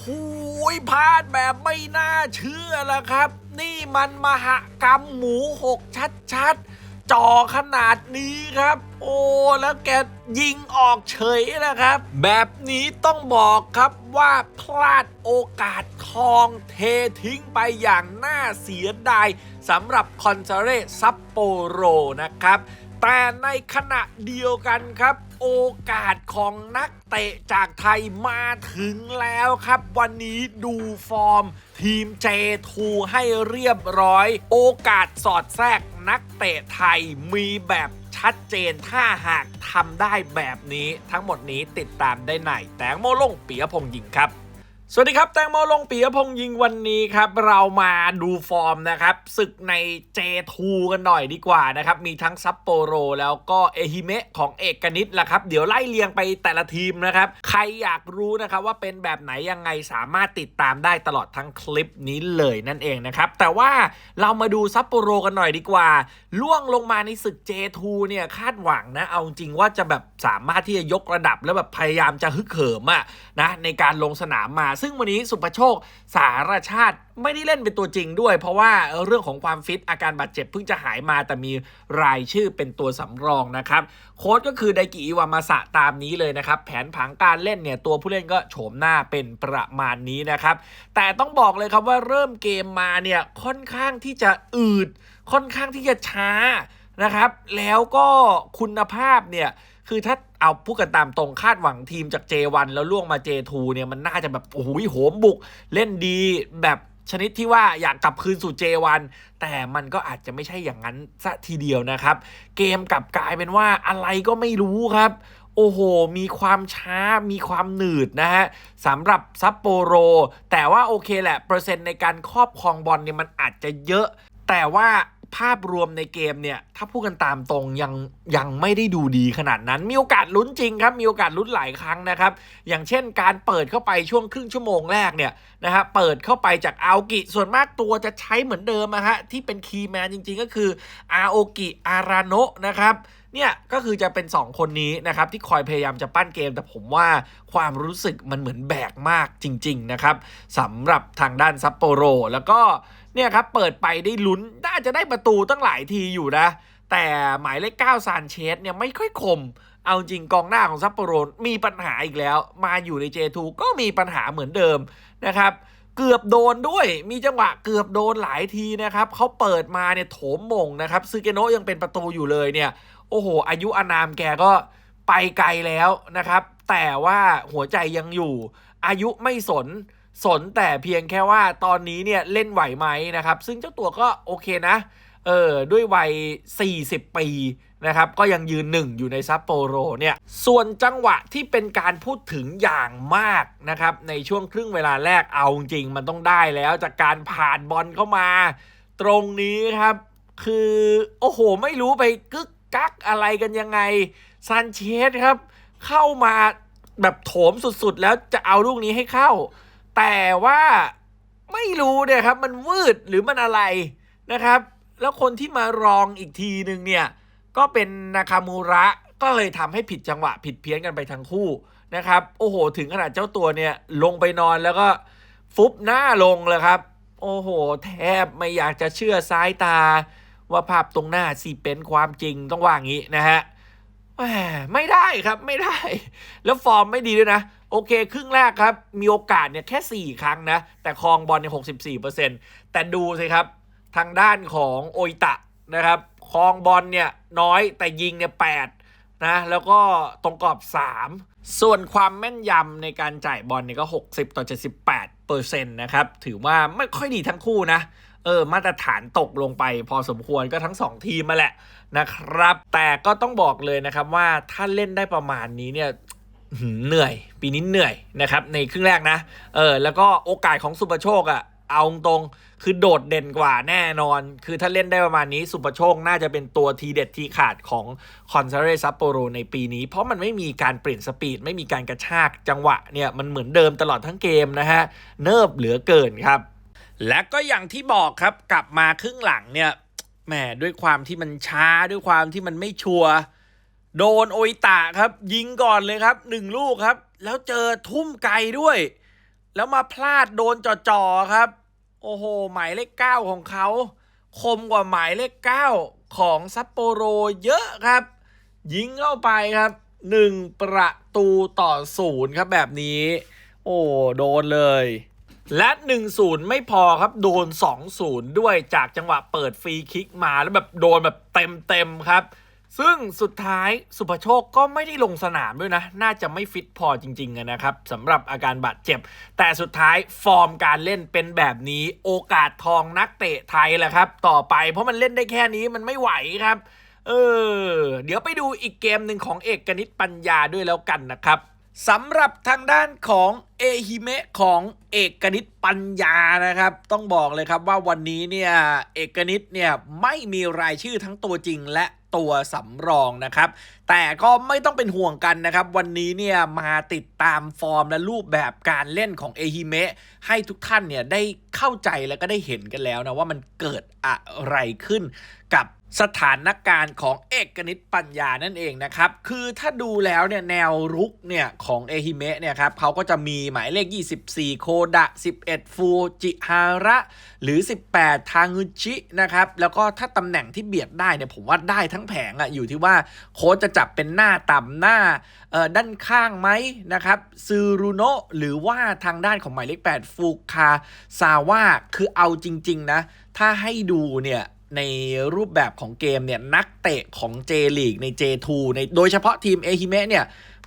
โหพลาดแบบไม่น่าเชื่อละครับ นี่มันมหกรรมหมูหกชัดๆจ่อขนาดนี้ครับ โอ้แล้วแกยิงออกเฉยนะครับ แบบนี้ต้องบอกครับว่าพลาดโอกาสทองเททิ้งไปอย่างน่าเสียดายสำหรับคอนซเรซัปโปโรนะครับ แต่ในขณะเดียวกันครับ โอกาสของนักเตะจากไทยมาถึงแล้วครับ วันนี้ดูฟอร์ม ทีม J2 ให้เรียบร้อย โอกาสสอดแทรกนักเตะไทยมีแบบชัดเจนถ้าหากทำได้แบบนี้ทั้งหมดนี้ติดตามได้ในแตงโมลงปียพงษ์ยิงครับ สวัสดีครับ แตงโมลงปียพงษ์ยิงวันนี้ครับ เรามาดูฟอร์มนะครับศึกใน J2 กันหน่อยดีกว่านะครับ มีทั้งซัปโปโรแล้วก็เอฮิเมะของเอกนิตละครับ เดี๋ยวไล่เรียงไปแต่ละทีมนะครับ ใครอยากรู้นะครับว่าเป็นแบบไหนยังไงสามารถติดตามได้ตลอดทั้งคลิปนี้เลยนั่นเองนะครับ แต่ว่าเรามาดูซัปโปโรกันหน่อยดีกว่า ล่วงลงมาในศึก J2 เนี่ยคาดหวังนะเอาจริงว่าจะแบบสามารถที่จะยกระดับแล้วแบบพยายามจะฮึกเหิมอะนะในการลงสนามมาซึ่งวันนี้สุภโชคสารชาติไม่ได้เล่นเป็นตัวจริงด้วย เพราะว่าเรื่องของความฟิตอาการบาดเจ็บเพิ่งจะหายมาแต่มีรายชื่อเป็นตัวสำรองนะครับ โค้ชก็คือไดกิอิวามาสะตามนี้เลยนะครับ แผนผังการเล่นเนี่ย ตัวผู้เล่นก็โฉมหน้าเป็นประมาณนี้นะครับ แต่ต้องบอกเลยครับว่าเริ่มเกมมาเนี่ยค่อนข้างที่จะอืดค่อนข้างที่จะช้านะครับ แล้วก็คุณภาพเนี่ย คือถ้าเอาพูดกันตามตรงคาดหวังทีมจาก J1 แล้วล่วงมา J2 เนี่ยมันน่าจะแบบโอ้โหโหมบุก เล่นดีแบบชนิดที่ว่าอยากกลับคืนสู่ J1 แต่มันก็อาจจะไม่ใช่อย่างนั้นซะทีเดียวนะครับ เกมกลับกลายเป็นว่าอะไรก็ไม่รู้ครับ โอ้โห มีความช้ามีความหนืดนะฮะสำหรับซัปโปโร แต่ว่าโอเคแหละ เปอร์เซ็นต์ในการครอบครองบอลเนี่ยมันอาจจะเยอะ แต่ว่า ภาพรวมในเกมเนี่ย ถ้าพูดกันตามตรงยังยังไม่ได้ดูดีขนาดนั้น มีโอกาสลุ้นจริงครับ มีโอกาสลุ้นหลายครั้งนะครับ อย่างเช่นการเปิดเข้าไปช่วงครึ่งชั่วโมงแรกเนี่ยนะฮะเปิดเข้าไปจากอาโอกิ ส่วนมากตัวจะใช้เหมือนเดิมอะฮะที่เป็นคีย์แมนจริงๆ ก็คืออาโอกิอาราโนะนะครับเนี่ยก็คือจะเป็น 2 คนนี้นะครับที่คอยพยายามจะปั้นเกม แต่ผมว่าความรู้สึกมันเหมือนแบกมากจริง ๆ นะครับสำหรับทางด้านซัปโปโร แล้วก็ เนี่ยครับเปิดไปได้ลุ้นน่าจะได้ประตูตั้งหลายทีอยู่นะ แต่หมายเลข9ซานเชสเนี่ยไม่ค่อยคม เอาจริงกองหน้าของซัปโปโรมีปัญหาอีกแล้ว มาอยู่ใน J2 ก็มีปัญหาเหมือนเดิมนะครับเกือบโดนด้วย มีจังหวะเกือบโดนหลายทีนะครับ เขาเปิดมาเนี่ยโถมมงนะครับซึเกโนะยังเป็นประตูอยู่เลยเนี่ย โอ้โห อายุอานามแกก็ไปไกลแล้วนะครับ แต่ว่าหัวใจยังอยู่ อายุไม่สน สนแต่เพียงแค่ว่าตอนนี้เนี่ยเล่นไหวไหมนะครับ ซึ่งเจ้าตัวก็โอเคนะ เออด้วยวัย 40 ปีนะครับ ก็ยังยืนหนึ่งอยู่ในซัปโปโรเนี่ย ส่วนจังหวะที่เป็นการพูดถึงอย่างมากนะครับ ในช่วงครึ่งเวลาแรกเอาจริงมันต้องได้แล้วจากการผ่านบอลเข้ามา ตรงนี้ครับ คือโอ้โห ไม่รู้ไปกึกกักอะไรกันยังไงซานเชสครับ เข้ามาแบบโถมสุดๆ แล้วจะเอาลูกนี้ให้เข้า แต่ว่าไม่รู้เนี่ยครับมันวืดหรือมันอะไรนะครับ แล้วคนที่มารองอีกทีหนึ่งเนี่ย ก็เป็นนาคามูระก็เลยทำให้ผิดจังหวะผิดเพี้ยนกันไปทั้งคู่นะครับ โอ้โห ถึงขนาดเจ้าตัวเนี่ยลงไปนอนแล้วก็ฟุบหน้าลงเลยครับ โอ้โห แทบไม่อยากจะเชื่อซ้ายตา ว่าภาพตรงหน้าสิเป็นความจริงต้องว่างี้นะฮะแหมไม่ได้ครับไม่ได้ แล้วฟอร์มไม่ดีด้วยนะ โอเค ครึ่งแรกครับ มีโอกาสเนี่ยแค่ 4 ครั้งนะ แต่ครองบอลเนี่ย64%แต่ดูสิครับ ทางด้านของโอิตะนะครับครองบอลเนี่ยน้อยแต่ยิงเนี่ย8นะแล้วก็ตรงกรอบ 3 ส่วนความแม่นยำในการจ่ายบอลเนี่ยก็ 60 ต่อ 78เปอร์เซ็นต์นะครับ ถือว่าไม่ค่อยดีทั้งคู่นะ เออ มาตรฐานตกลงไปพอสมควรก็ทั้ง 2 ทีมมาแหละนะครับ แต่ก็ต้องบอกเลยนะครับว่าถ้าเล่นได้ประมาณนี้เนี่ย เหนื่อย ปีนี้เหนื่อยนะครับในครึ่งแรกนะเออแล้วก็โอกาสของสุปโชคอะเอาตรงคือโดดเด่นกว่าแน่นอน คือถ้าเล่นได้ประมาณนี้สุปโชคน่าจะเป็นตัวทีเด็ดทีขาดของคอนซเรซัปโปโรในปีนี้ เพราะมันไม่มีการเปลี่ยนสปีด ไม่มีการกระชากจังหวะเนี่ย มันเหมือนเดิมตลอดทั้งเกมนะฮะ เนิบเหลือเกินครับ และก็อย่างที่บอกครับกลับมาครึ่งหลังเนี่ยแหมด้วยความที่มันช้าด้วยความที่มันไม่ชัวร์ โดนโอิตะครับ ยิงก่อนเลยครับหนึ่งลูกครับ แล้วเจอทุ่มไกลด้วย แล้วมาพลาดโดนจ่อๆครับ โอ้โห หมายเลขเก้าของเขา คมกว่าหมายเลขเก้าของซัปโปโรเยอะครับ ยิงเข้าไปครับหนึ่งประตูต่อศูนย์ครับแบบนี้ โอ้โดนเลย และ 1-0 ไม่พอครับโดน 2-0 ด้วยจากจังหวะเปิดฟรีคิกมาแล้วแบบโดนแบบเต็มๆครับ ซึ่งสุดท้ายสุภโชคก็ไม่ได้ลงสนามด้วยนะ น่าจะไม่ฟิตพอจริงๆนะครับสำหรับอาการบาดเจ็บ แต่สุดท้ายฟอร์มการเล่นเป็นแบบนี้โอกาสทองนักเตะไทยแหละครับ ต่อไปเพราะมันเล่นได้แค่นี้มันไม่ไหวครับ เออ เดี๋ยวไปดูอีกเกมหนึ่งของเอกนิตปัญญาด้วยแล้วกันนะครับ สำหรับทางด้านของเอฮิเมะของเอกนิตปัญญานะครับ ต้องบอกเลยครับว่าวันนี้เนี่ยเอกนิตเนี่ยไม่มีรายชื่อทั้งตัวจริงและตัวสำรองนะครับ แต่ก็ไม่ต้องเป็นห่วงกันนะครับ วันนี้เนี่ยมาติดตามฟอร์มและรูปแบบการเล่นของเอฮิเมะให้ทุกท่านเนี่ยได้เข้าใจแล้วก็ได้เห็นกันแล้วนะว่ามันเกิดอะไรขึ้นกับ สถานการณ์ของเอกนิตปัญญานั่นเองนะครับ คือถ้าดูแล้วเนี่ยแนวรุกเนี่ยของเอฮิเมะเนี่ยครับเขาก็จะมีหมายเลข 24 โคดะ 11 ฟูจิฮาระ หรือ 18 ทางุชินะครับ แล้วก็ถ้าตำแหน่งที่เบียดได้เนี่ยผมว่าได้ทั้งแผงอะอยู่ที่ว่าโค้ชจะจับเป็นหน้าต่ำหน้าด้านข้างไหมนะครับซูรุโนะหรือว่าทางด้านของหมายเลข 8 ฟูคาซาวะคือเอาจริง ๆ นะ ถ้าให้ดูเนี่ย ในรูปแบบของเกมเนี่ยนักเตะของ J League ใน J2 ในโดยเฉพาะทีมเอฮิเมะเนี่ย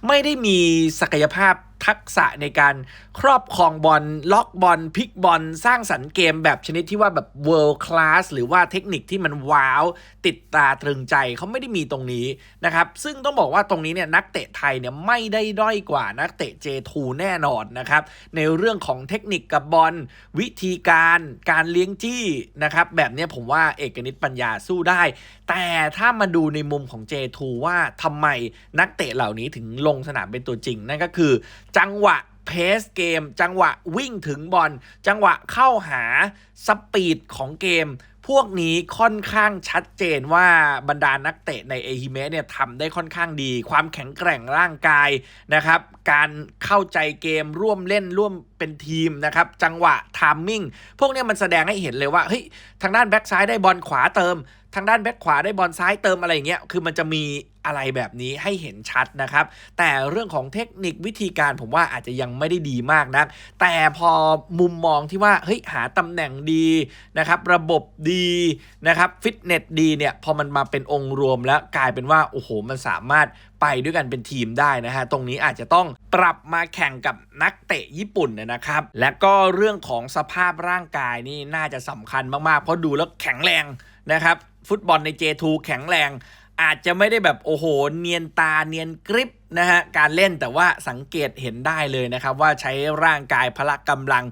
ไม่ได้มีศักยภาพ ทักษะในการครอบครองบอลล็อกบอลพลิกบอลสร้างสรรค์เกมแบบชนิดที่ว่าแบบ world class หรือว่าเทคนิคที่มันว้าว ติดตาตรึงใจเขาไม่ได้มีตรงนี้นะครับซึ่งต้องบอกว่าตรงนี้เนี่ยนักเตะไทยเนี่ยไม่ได้ด้อยกว่านักเตะ J2 แน่นอนนะครับในเรื่องของเทคนิคกับบอลวิธีการการเลี้ยงจี้นะครับแบบนี้ผมว่าเอกนิตปัญญาสู้ได้ แต่ถ้ามาดูในมุมของ J2 ว่าทำไมนักเตะเหล่านี้ถึงลงสนามเป็นตัวจริง นั่นก็คือ จังหวะเพสเกม จังหวะวิ่งถึงบอลจังหวะเข้าหาสปีดของเกม พวกนี้ค่อนข้างชัดเจนว่าบรรดานักเตะในเอฮิเมะเนี่ยทำได้ค่อนข้างดี ความแข็งแกร่งร่างกายนะครับ การเข้าใจเกมร่วมเล่นร่วมเป็นทีมนะครับ จังหวะทามมิ่งพวกนี้มันแสดงให้เห็นเลยว่าเฮ้ยทางด้านแบ็กซ้ายได้บอลขวาเติม ทางด้านแบ็กขวาได้บอลซ้ายเติมอะไรอย่างเงี้ยคือมันจะมี อะไรแบบนี้ให้เห็นชัดนะครับ แต่เรื่องของเทคนิควิธีการผมว่าอาจจะยังไม่ได้ดีมากนัก แต่พอมุมมองที่ว่าเฮ้ยหาตำแหน่งดีนะครับระบบดีนะครับฟิตเนสดีเนี่ยพอมันมาเป็นองค์รวมแล้วกลายเป็นว่าโอ้โหมันสามารถไปด้วยกันเป็นทีมได้นะฮะ ตรงนี้อาจจะต้องปรับมาแข่งกับนักเตะญี่ปุ่นนะครับ และก็เรื่องของสภาพร่างกายนี่น่าจะสำคัญมาก ๆ เพราะดูแล้วแข็งแรงนะครับ ฟุตบอลใน J2 แข็งแรง อาจจะไม่ได้แบบโอ้โห เนียนตาเนียนกริปนะฮะการเล่นแต่ว่าสังเกตเห็นได้เลยนะครับ ว่าใช้ร่างกายพละกำลัง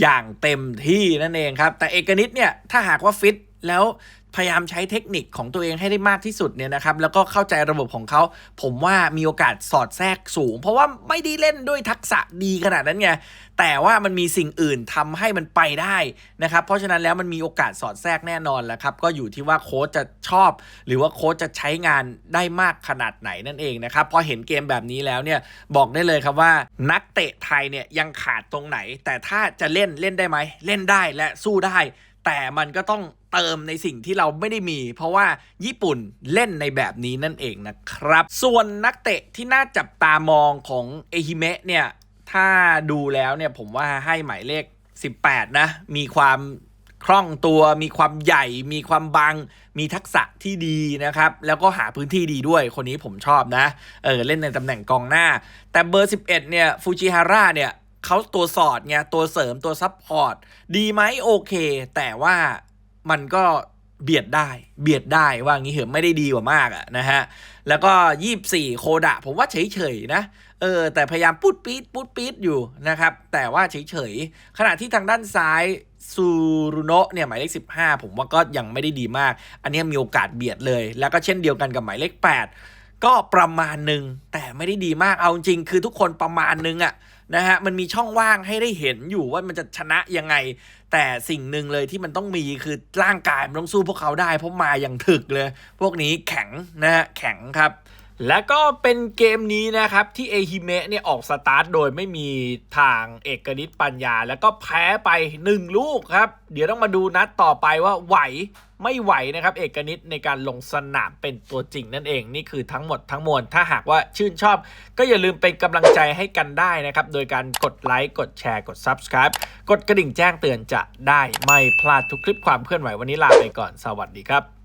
อย่างเต็มที่นั่นเองครับ แต่เอกนิตเนี่ยถ้าหากว่าฟิตแล้ว พยายามใช้เทคนิคของตัวเองให้ได้มากที่สุดเนี่ยนะครับแล้วก็เข้าใจระบบของเขาผมว่ามีโอกาสสอดแทรกสูง เพราะว่าไม่ได้เล่นด้วยทักษะดีขนาดนั้นไงแต่ว่ามันมีสิ่งอื่นทำให้มันไปได้นะครับเพราะฉะนั้นแล้วมันมีโอกาสสอดแทรกแน่นอนแหละครับก็อยู่ที่ว่าโค้ชจะชอบ หรือว่าโค้ชจะใช้งานได้มากขนาดไหนนั่นเองนะครับพอเห็นเกมแบบนี้แล้วเนี่ยบอกได้เลยครับว่านักเตะไทยเนี่ยยังขาดตรงไหน แต่ถ้าจะเล่นเล่นได้ไหมเล่นได้และสู้ได้ แต่มันก็ต้องเติมในสิ่งที่เราไม่ได้มี เพราะว่าญี่ปุ่นเล่นในแบบนี้นั่นเองนะครับ ส่วนนักเตะที่น่าจับตามองของเอฮิเมะเนี่ย ถ้าดูแล้วเนี่ยผมว่าให้หมายเลข 18 นะ มีความคล่องตัวมีความใหญ่มีความบางมีทักษะที่ดีนะครับ แล้วก็หาพื้นที่ดีด้วยคนนี้ผมชอบนะ เออ เล่นในตำแหน่งกองหน้า แต่เบอร์ 11 เนี่ยฟูจิฮาร่าเนี่ย เขาตัวสอดไงตัวเสริมตัวซับพอร์ตดีไหมโอเค แต่ว่ามันก็เบียดได้ เบียดได้ว่างี้เหอะไม่ได้ดีกว่ามากอะนะฮะ แล้วก็ 24 โคดะ ผมว่าเฉยๆนะ เออ แต่พยายามพูดปี๊ดพูดปี๊ดอยู่นะครับ แต่ว่าเฉยๆ ขณะที่ทางด้านซ้ายซูรุโนะเนี่ยหมายเลข 15 ผมว่าก็ยังไม่ได้ดีมาก อันนี้มีโอกาสเบียดเลย แล้วก็เช่นเดียวกันกับหมายเลข 8 ก็ประมาณหนึ่งแต่ไม่ได้ดีมากเอาจริงคือทุกคนประมาณหนึ่งอะนะฮะมันมีช่องว่างให้ได้เห็นอยู่ว่ามันจะชนะยังไง แต่สิ่งหนึ่งเลยที่มันต้องมีคือร่างกายมันต้องสู้พวกเขาได้เพราะมาอย่างถึกเลย พวกนี้แข็งนะฮะแข็งครับ และก็เป็นเกมนี้นะครับ ที่เอฮิเมะเนี่ยออกสตาร์ทโดยไม่มีทางเอกนิตปัญญา แล้วก็แพ้ไป 1 ลูกครับ เดี๋ยวต้องมาดูนัดต่อไปว่าไหวไม่ไหวนะครับเอกนิตในการลงสนามเป็นตัวจริงนั่นเองนี่คือทั้งหมดทั้งมวลถ้าหากว่าชื่นชอบ ก็อย่าลืมเป็นกำลังใจให้กันได้นะครับ โดยการกดไลค์กดแชร์กด Subscribe กดกระดิ่งแจ้งเตือนจะได้ไม่พลาดทุกคลิปความเคลื่อนไหววันนี้ลาไปก่อนสวัสดีครับ